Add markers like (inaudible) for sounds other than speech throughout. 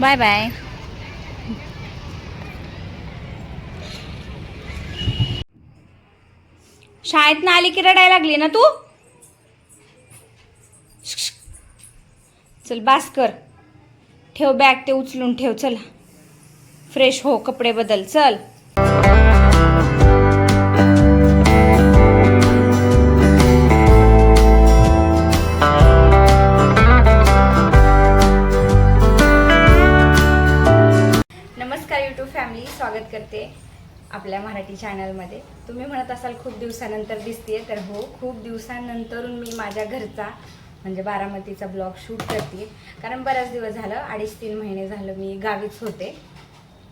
Bye bye. शाळेत ना आली की रडायला लागली ना तू? चल बास कर. ठेव बॅग ते उचलून ठेव चल. फ्रेश हो कपडे बदल चल. चॅनलमध्ये तुम्ही म्हणत असाल खूप दिवसानंतर दिसते तर हो खूप दिवसानंतरून मी माझ्या घरचा म्हणजे बारामतीचा ब्लॉग शूट करते कारण बऱ्याच दिवस झालं अडीच तीन महिने झालं मी गावीच होते.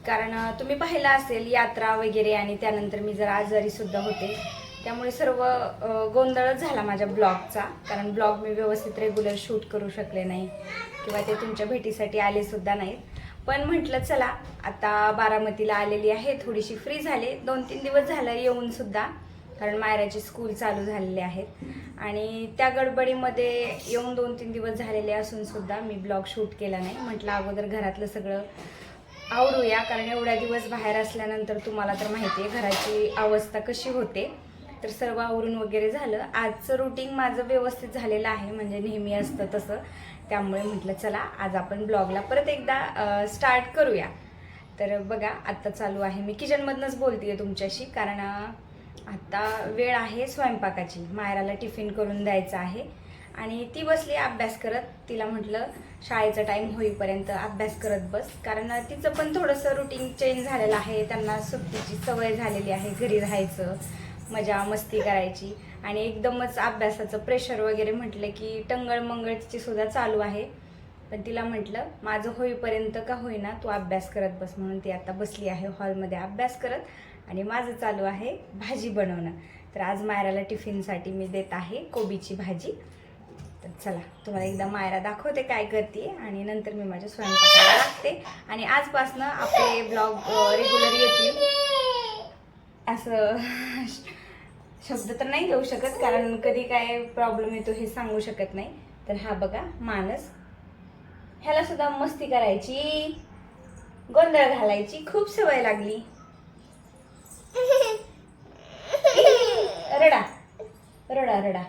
कारण तुम्ही पाहिलं असेल यात्रा वगैरे आणि त्यानंतर मी जर आजारीसुद्धा होते. त्यामुळे सर्व गोंधळच झाला माझ्या ब्लॉगचा. कारण ब्लॉग मी व्यवस्थित रेग्युलर शूट करू शकले नाही. किंवा ते तुमच्या भेटीसाठी आलेसुद्धा नाहीत. पण म्हटलं चला आता बारामतीला आलेली आहे थोडीशी फ्री झाले दोन तीन दिवस झालं येऊन सुद्धा कारण मायराची स्कूल चालू झालेले आहेत. आणि त्या गडबडीमध्ये येऊन दोन तीन दिवस झालेले असून सुद्धा मी ब्लॉग शूट केला नाही. म्हटलं अगोदर घरातलं सगळं आवरूया कारण एवढ्या दिवस बाहेर असल्यानंतर तुम्हाला तर माहिती आहे घराची अवस्था कशी होते. तर सर्व आवरून वगैरे झालं. आजचं रुटीन माझं व्यवस्थित झालेलं आहे म्हणजे नेहमी असतं तसं. त्यामुळे म्हटलं चला आज आपण ब्लॉगला परत एकदा स्टार्ट करूया. तर बघा आत्ता चालू आहे. मी किचनमधनंच बोलते आहे तुमच्याशी कारण आत्ता वेळ आहे स्वयंपाकाची. मायराला टिफिन करून द्यायचं आहे. आणि ती बसली अभ्यास करत. तिला म्हटलं शाळेचा टाईम होईपर्यंत अभ्यास करत बस. कारण तिचं पण थोडंसं रुटीन चेंज झालेलं आहे. त्यांना सुट्टीची सवय झालेली आहे घरी राहायचं. मजा मस्ती करायची. आणि एकदमच अभ्यासाचं प्रेशर वगैरे म्हटलं की टंगळ मंगळ तिची सुद्धा चालू आहे. पण तिला म्हटलं माझं होईपर्यंत का होईना तू अभ्यास करत बस. म्हणून ती आता बसली आहे हॉलमध्ये अभ्यास करत आणि माझं चालू आहे भाजी बनवणं. तर आज मायराला टिफिनसाठी मी देत आहे कोबीची भाजी. तर चला तुम्हाला एकदा मायरा दाखवते काय करते आणि नंतर मी माझ्या स्वयंपाकाला लागते. आणि आजपासनं आपले ब्लॉग रेग्युलर येतील. असं (laughs) शब्द तर नाही देऊ शकत कारण कधी काय प्रॉब्लेम येतो हे सांगू शकत नाही. तर हा बघा मानस. ह्याला सुद्धा मस्ती करायची. गोंधळ घालायची. खूप सवय लागली. (laughs) रडा. रडा रडा.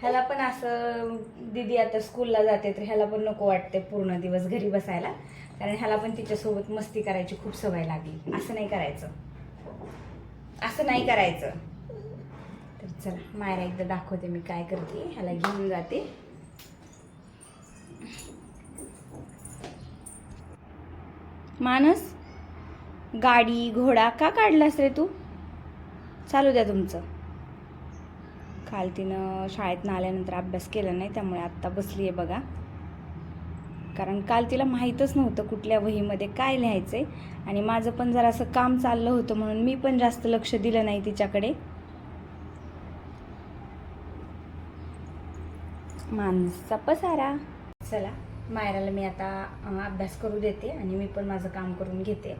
ह्याला पण असं दिदी आता स्कूलला जाते तर ह्याला पण नको वाटते पूर्ण दिवस घरी बसायला. कारण ह्याला पण तिच्यासोबत मस्ती करायची खूप सवय लागली. असं नाही करायचं. असं नाही करायचं. तर चला मायरा एकदा दाखवते मी काय करते. ह्याला घेऊन जाते. मानस गाडी घोडा का काढलास रे तू? चालू द्या तुमचं. काल तिनं शाळेतनं आल्यानंतर अभ्यास केला नाही त्यामुळे आत्ता बसली आहे बघा. कारण काल तिला माहीतच नव्हतं कुठल्या वहीमध्ये काय लिहायचं आहे आणि माझं पण जरासं काम चाललं होतं म्हणून मी पण जास्त लक्ष दिलं नाही तिच्याकडे. माणसा पसारा. चला मायराला मी आता अभ्यास करू देते आणि मी पण माझं काम करून घेते.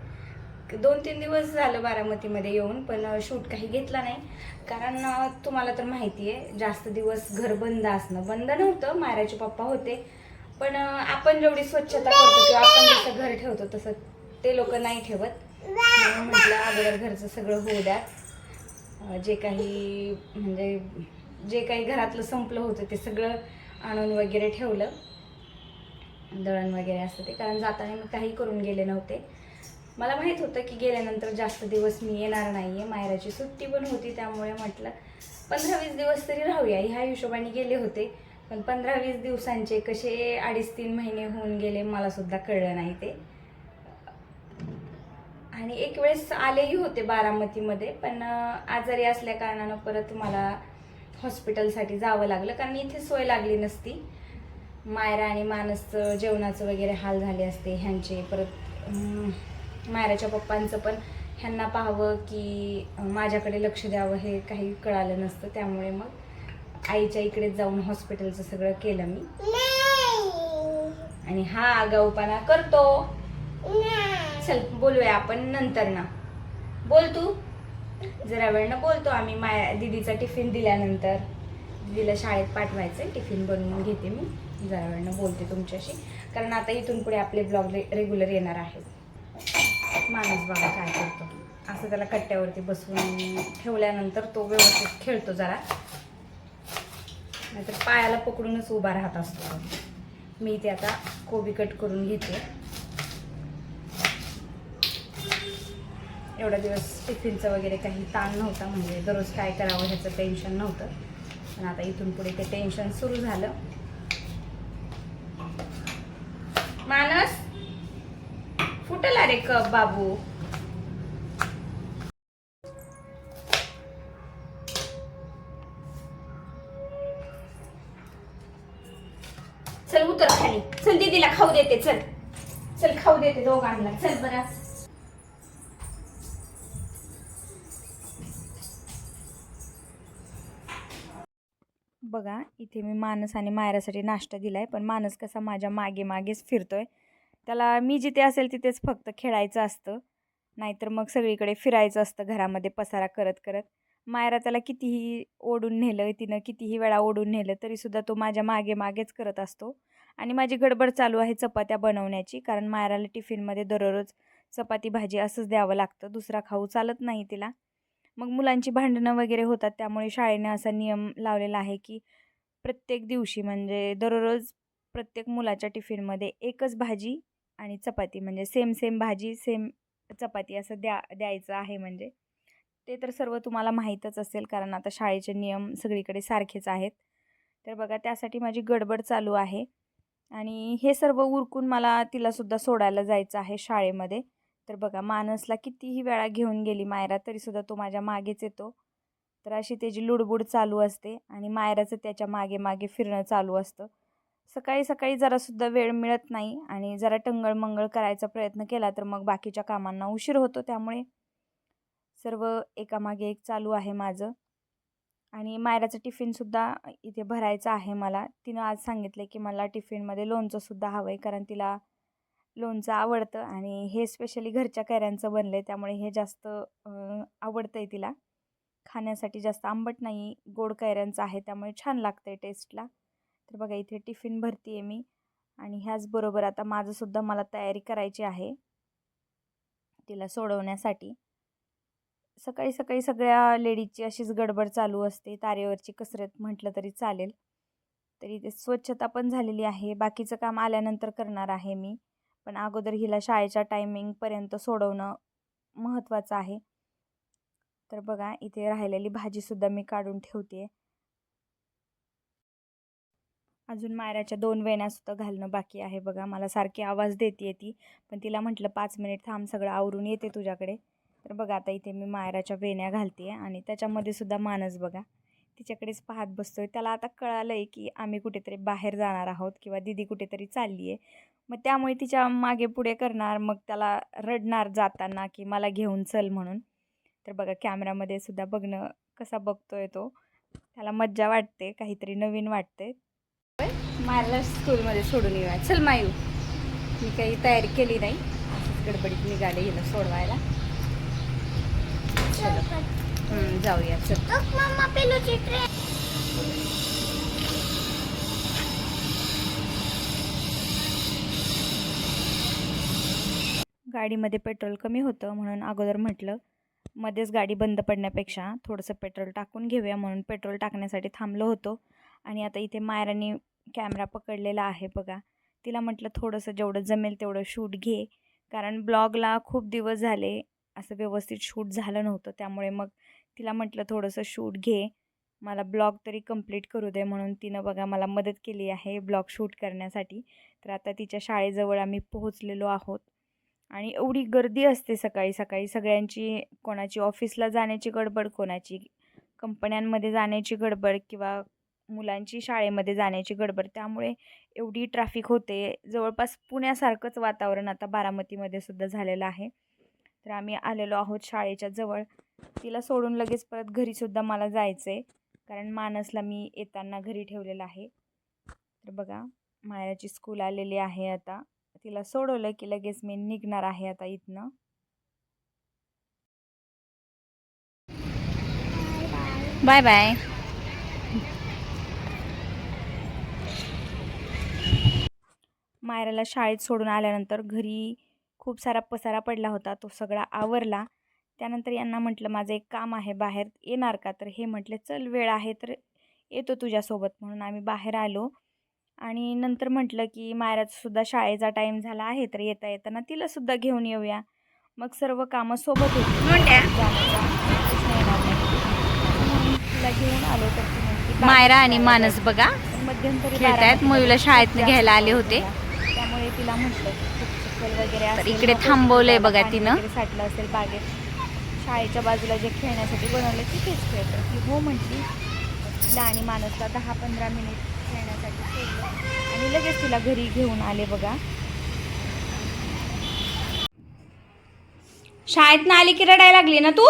दोन तीन दिवस झालं बारामतीमध्ये येऊन पण शूट काही घेतला नाही. कारण तुम्हाला तर माहिती आहे जास्त दिवस घर बंद असणं बंद नव्हतं. मायराचे पप्पा होते. पण आपण जेवढी स्वच्छता करतो किंवा आपण जसं घर ठेवतो तसं ते लोक नाही ठेवत. म्हणून म्हटलं अगोदर घरचं सगळं होऊ द्या. जे काही म्हणजे जे काही घरातलं संपलं होतं ते सगळं आणून वगैरे ठेवलं. दळण वगैरे असतं ते कारण जाताना मी काही करून गेले नव्हते. मला माहीत होतं की गेल्यानंतर जास्त दिवस मी येणार नाही आहे मायराची सुट्टी पण होती त्यामुळे म्हटलं पंधरा वीस दिवस तरी राहूया. ह्या हिशोबाने गेले होते. पण पंधरा वीस दिवसांचे कसे अडीच तीन महिने होऊन गेले मला सुद्धा कळलं नाही ते. आणि एक वेळेस आलेही होते बारामतीमध्ये पण आजारी असल्या कारणानं परत मला हॉस्पिटलसाठी जावं लागलं कारण इथे सोय लागली नसती. मायरा आणि मानसचं जेवणाचं वगैरे हाल झाले असते ह्यांचे परत मायराच्या पप्पांचं पण ह्यांना पाहावं की माझ्याकडे लक्ष द्यावं हे काही कळालं नसतं त्यामुळे मग आईच्या इकडेच जाऊन हॉस्पिटलचं सगळं केलं मी. आणि हा आगाऊपणा करतो. चल बोलूया आपण नंतर ना. बोल तू. जरा वेळनं बोलतो आम्ही. माया दिदीचा टिफिन दिल्यानंतर. दिदीला शाळेत पाठवायचं टिफिन बनवून घेते मी. जरा वेळनं बोलते तुमच्याशी. कारण आता इथून पुढे आपले ब्लॉग रे रेग्युलर येणार आहेत. माणूस बघा काय करतो. असं त्याला कट्ट्यावरती बसवून ठेवल्यानंतर तो व्यवस्थित खेळतो जरा. नाहीतर पायाला पकडूनच उभा राहत असतो. मी ते आता कोबी कट करून घेते. एवढा दिवस टिफिनचं वगैरे काही ताण नव्हता म्हणजे दररोज काय करावं ह्याचं टेन्शन नव्हतं. पण आता इथून पुढे ते टेन्शन सुरू झालं. मानस फुटला रे कप बाबू? देते चल. चल खाऊ देते दोघांना. चल बरं. बघा इथे मी मानस आणि मायरासाठी नाश्ता दिलाय पण मानस कसा माझ्या मागे मागेच फिरतोय. त्याला मी जिथे असेल तिथेच फक्त खेळायचं असतं. नाहीतर मग सगळीकडे फिरायचं असतं घरामध्ये पसारा करत करत. मायरा त्याला कितीही ओढून नेलं तिनं कितीही वेळा ओढून नेलं तरीसुद्धा तो माझ्या मागे मागेच करत असतो. आणि माझी गडबड चालू आहे चपात्या बनवण्याची कारण मायराला टिफिनमध्ये दररोज चपाती भाजी असंच द्यावं लागतं दुसरा खाऊ चालत नाही तिला. मग मुलांची भांडणं वगैरे होतात त्यामुळे शाळेने असा नियम लावलेला आहे की प्रत्येक दिवशी म्हणजे दररोज प्रत्येक मुलाच्या टिफिनमध्ये एकच भाजी आणि चपाती म्हणजे सेम सेम भाजी सेम चपाती असं द्या द्यायचं आहे म्हणजे. ते तर सर्व तुम्हाला माहीतच असेल कारण आता शाळेचे नियम सगळीकडे सारखेच आहेत. तर बघा त्यासाठी माझी गडबड चालू आहे. आणि हे सर्व उरकून मला तिलासुद्धा सोडायला जायचं आहे शाळेमध्ये. तर बघा मानसला कितीही वेळा घेऊन गेली मायरा तरीसुद्धा तो माझ्या मागेच येतो. तर अशी त्याची लुडबुड चालू असते आणि मायराचं त्याच्यामागे मागे फिरणं चालू असतं. सकाळी सकाळी जरासुद्धा वेळ मिळत नाही आणि जरा टंगळमंगळ करायचा प्रयत्न केला तर मग बाकीच्या कामांना उशीर होतो त्यामुळे सर्व एकामागे एक चालू आहे माझं. आणि मायराचं टिफिनसुद्धा इथे भरायचं आहे मला. तिनं आज सांगितलं की मला टिफिनमध्ये लोणचंसुद्धा हवं आहे कारण तिला लोणचं आवडतं आणि हे स्पेशली घरच्या कैऱ्यांचं बनलं आहे त्यामुळे हे जास्त आवडतं आहे तिला. खाण्यासाठी जास्त आंबट नाही गोड कैऱ्यांचं आहे त्यामुळे छान लागतं आहे टेस्टला तर बघा इथे टिफिन भरती आहे मी. आणि ह्याचबरोबर आता माझंसुद्धा मला तयारी करायची आहे तिला सोडवण्यासाठी. सकाळी सकाळी सगळ्या लेडीजची अशीच गडबड चालू असते. तारेवरची कसरत म्हटलं तरी चालेल. तरी ते स्वच्छता पण झालेली आहे. बाकीचं काम आल्यानंतर करणार आहे मी. पण अगोदर हिला शाळेच्या टायमिंगपर्यंत सोडवणं महत्त्वाचं आहे. तर बघा इथे राहिलेली भाजीसुद्धा मी काढून ठेवते. अजून मायराच्या दोन वेण्यासुद्धा घालणं बाकी आहे. बघा मला सारखी आवाज देते ती. पण तिला म्हटलं पाच मिनिट थांब सगळं आवरून येते तुझ्याकडे. तर बघा आता इथे मी मायराच्या वेण्या घालते आणि त्याच्यामध्ये सुद्धा मानस बघा. तिच्याकडेच पाहत बसतोय. त्याला आता कळालं आहे की आम्ही कुठेतरी बाहेर जाणार आहोत किंवा दिदी कुठेतरी चालली आहे मग त्यामुळे तिच्यामागे पुढे करणार मग त्याला रडणार जाताना की मला घेऊन चल म्हणून. तर बघा कॅमेरामध्ये सुद्धा बघणं कसा बघतोय तो. त्याला मज्जा वाटते काहीतरी नवीन वाटते मायला स्कूलमध्ये सोडून येऊया. चल मायू. मी काही तयारी केली नाही. गडबडीत निघाले हिला सोडवायला. चलो जाऊया चल. गाडीमध्ये पेट्रोल कमी होतं म्हणून अगोदर म्हटलं मध्येच गाडी बंद पडण्यापेक्षा थोडंसं पेट्रोल टाकून घेऊया म्हणून पेट्रोल टाकण्यासाठी थांबलो होतो. आणि आता इथे मायराने कॅमेरा पकडलेला आहे बघा. तिला म्हटलं थोडंसं जेवढं जमेल तेवढं शूट घे. कारण ब्लॉगला खूप दिवस झाले असं व्यवस्थित शूट झालं नव्हतं. त्यामुळे मग तिला म्हटलं थोडंसं शूट घे. मला ब्लॉग तरी कंप्लीट करू दे. म्हणून तिनं बघा मला मदत केली आहे ब्लॉग शूट करण्यासाठी. तर आता तिच्या शाळेजवळ आम्ही पोहोचलेलो आहोत. आणि एवढी गर्दी असते सकाळी सकाळी. सगळ्यांची कोणाची ऑफिसला जाण्याची गडबड कोणाची कंपन्यांमध्ये जाण्याची गडबड किंवा मुलांची शाळेमध्ये जाण्याची गडबड. त्यामुळे एवढी ट्रॅफिक होते. जवळपास पुण्यासारखंच वातावरण आता बारामतीमध्ये सुद्धा झालेलं आहे. तर आम्ही आलेलो आहोत शाळेच्या जवळ. तिला सोडून लगेच परत घरीसुद्धा मला जायचं आहे कारण मानसला मी येताना घरी ठेवलेलं आहे. तर बघा मायाची स्कूल आलेली आहे आता. तिला सोडवलं की लगेच मी निघणार आहे आता इथनं. Bye bye. मायराला शाळेत सोडून आल्यानंतर घरी खूप सारा पसारा पडला होता तो सगळा आवरला. त्यानंतर यांना म्हटलं माझं एक काम आहे बाहेर येणार का? तर हे म्हटले चल वेळ आहे तर येतो तुझ्यासोबत. म्हणून आम्ही बाहेर आलो. आणि नंतर म्हटलं की मायराचा सुद्धा शाळेचा टाईम झाला आहे तर येता येताना तिलासुद्धा घेऊन येऊया. मग सर्व कामं सोबत होती. तिला घेऊन आलो. तर ती म्हणते, "बाहेर मायरा आणि मानस जायचं." बघा. तर मध्यंतरी मयूला शाळेतनं घ्यायला आले होते. त्यामुळे तिला म्हटलं की चिखल वगैरे असेल, इकडे थांबवलंय बघा तिनं. साठलं असेल बागेत. शाळेच्या बाजूला जे खेळण्यासाठी बनवलं तिथेच खेळ तर ती हो म्हटली तिला आणि मानसला दहा पंधरा मिनिट खेळण्यासाठी सोडलं. आणि लगेच तिला घरी घेऊन आले बघा. शाळेत ना आली की रडायला लागली ना तू?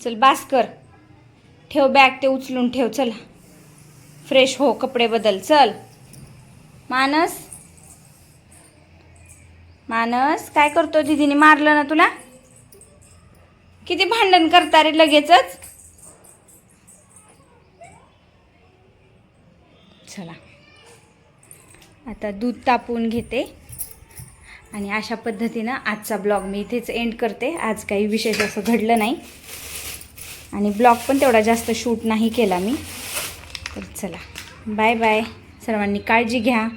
चल बास कर. ठेव बॅग ते उचलून ठेव चल. फ्रेश हो कपडे बदल चल. मानस? मानस काय करतो दीदीने? मारलं ना तुला? किती भांडण करता रे लगेचच? चला. आता दूध तापवून घेते. आणि अशा पद्धतीनं आजचा ब्लॉग मी इथेच एंड करते. आज काही विशेष असं घडलं नाही. आणि ब्लॉग पण तेवढा जास्त शूट नाही केला मी. तर चला. Bye bye. सर्वांनी काळजी घ्या.